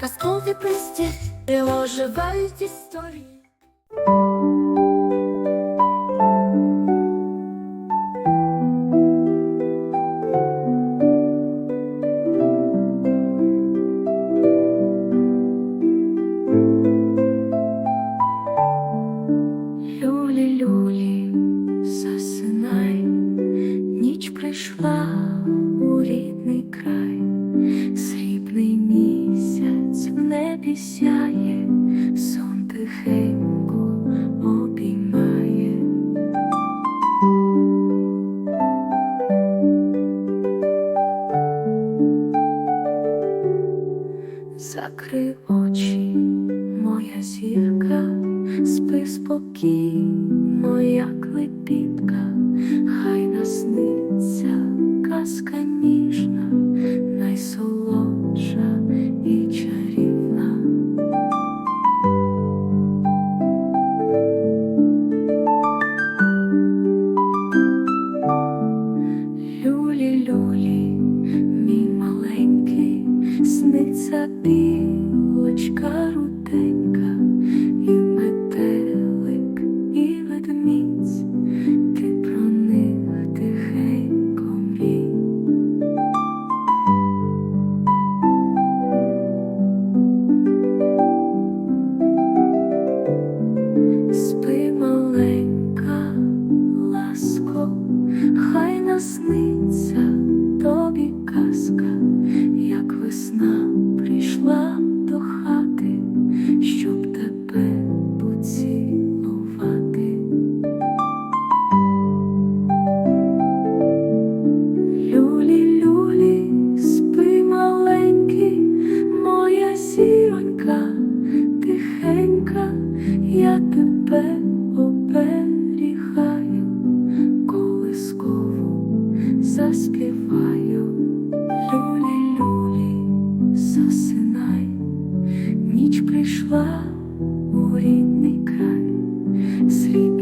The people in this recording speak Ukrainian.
казкові присті, де оживають історії. Люлі, люлі, засинай, ніч прийшла Сяє, сон тихенько обіймає. Закрий очі, моя зірка, спи спокійно, як лепітка, хай насниться руденька, і метелик, і ведмідь, ти про них тихенько мрій. Спи маленька, ласко, хай насниться тебе оберігаю, колискову заспіваю, люлі, люлі, засинай, ніч прийшла у рідний край. Світ